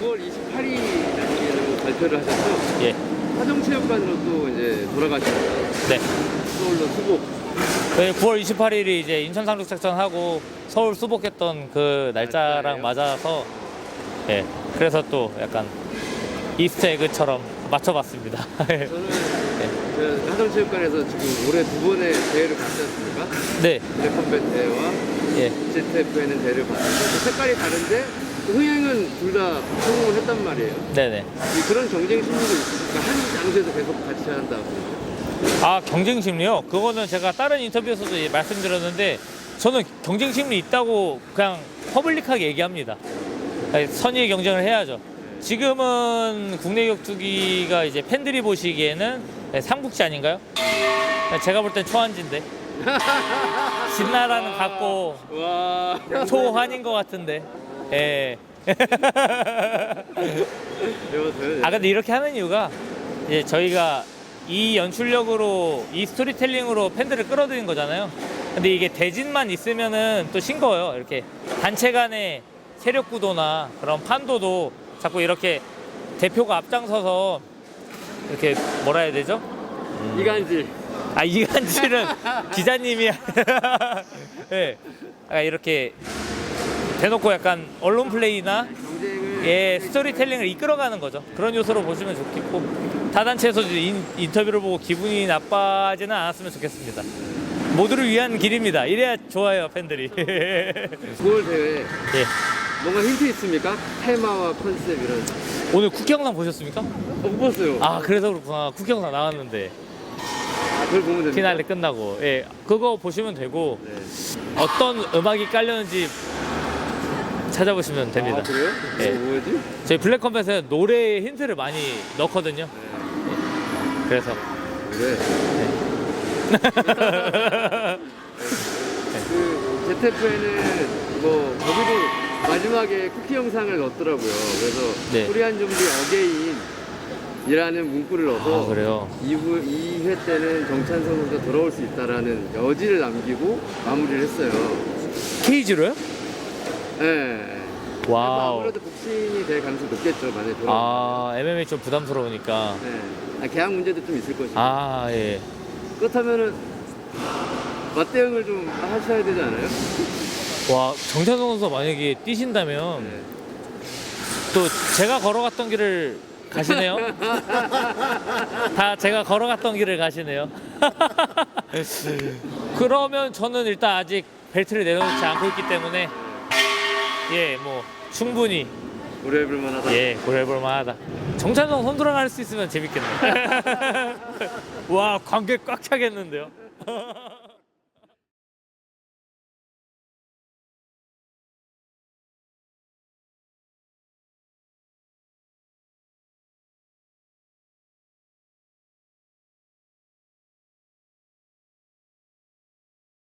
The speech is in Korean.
9월 28일 날짜로 발표를 하셨죠? 예. 화정체육관으로 또 이제 돌아가십니다. 네. 서울로 수복. 저희 9월 28일이 이제 인천 상륙 작전 하고 서울 수복했던 그 날짜랑 날짜예요? 맞아서 예. 그래서 또 약간 이스터 에그처럼 맞춰봤습니다. 저는 그 화정체육관에서 지금 올해 두 번의 대회를 봤지 않습니까? 네. 블랙컴뱃 대회와 예. ZF에는 대회를 봤는데 그 색깔이 다른데 그 흥행은 둘 다 성공을 했단 말이에요. 네네. 이 그런 경쟁 심리도 있으니까 한 장소에서 계속 같이 한다고. 아 경쟁 심리요? 그거는 제가 다른 인터뷰에서도 예- 말씀드렸는데 저는 경쟁 심리 있다고 그냥 퍼블릭하게 얘기합니다. 아니, 선의의 경쟁을 해야죠. 지금은 국내 격투기가 이제 팬들이 보시기에는 네, 삼국지 아닌가요? 제가 볼 땐 초한지인데 진나라는 갖고 와. 초한인 것 같은데. 예. 배워서요. 아 근데 이렇게 하는 이유가 이제 저희가 이 연출력으로 이 스토리텔링으로 팬들을 끌어들인 거잖아요. 근데 이게 대진만 있으면은 또 싱거워요. 이렇게 단체 간의 세력 구도나 그런 판도도 자꾸 이렇게 대표가 앞장서서 이렇게 뭐라 해야 되죠? 이간질. 아 이간질은 기자님이 예. 아, 이렇게 대놓고 약간 언론 플레이나. 예, 스토리텔링을 이끌어가는 거죠. 그런 요소로 보시면 좋겠고 타단체에서 인, 인터뷰를 보고 기분이 나빠지는 않았으면 좋겠습니다. 모두를 위한 길입니다. 이래야 좋아요 팬들이. 9월 대회 예. 뭔가 힌트 있습니까? 테마와 컨셉 이런. 오늘 쿠키 영상 보셨습니까? 어, 못 봤어요. 아 그래서 그렇구나. 쿠키 영상 나왔는데 아, 그걸 보면 됩니다. 피날레 끝나고 예 그거 보시면 되고 네. 어떤 음악이 깔렸는지 찾아보시면 됩니다. 아, 그래요? 예. 어, 뭐지? 저희 블랙컴뱃에 노래 힌트를 많이 넣거든요. 네. 그래서 그래. 그 ZF에는 뭐 거기도 마지막에 쿠키 영상을 넣었더라고요. 그래서 네. 코리안 좀비 어게인 이라는 문구를 넣어서 아 그래요. 2부, 2회 때는 정찬성 선수가 돌아올 수 있다라는 여지를 남기고 마무리를 했어요. 케이지로요? 예. 와우. 아무래도 복싱이 될 가능성이 높겠죠, 만약에 돌아오면. 아 MMA 좀 부담스러우니까. 네. 아, 계약 문제도 좀 있을 것이고. 아 예. 그렇다면은 맞대응을 좀 하셔야 되지 않아요? 와 정찬성 선수 만약에 뛰신다면 네. 또 제가 걸어갔던 길을 가시네요. 다 제가 걸어갔던 길을 가시네요. 그러면 저는 일단 아직 벨트를 내려놓지 않고 있기 때문에 예 뭐 충분히 고려해볼 만하다. 예 고려해볼 만하다. 정찬성 손 돌아갈 수 있으면 재밌겠네. 와 관계 꽉 차겠는데요.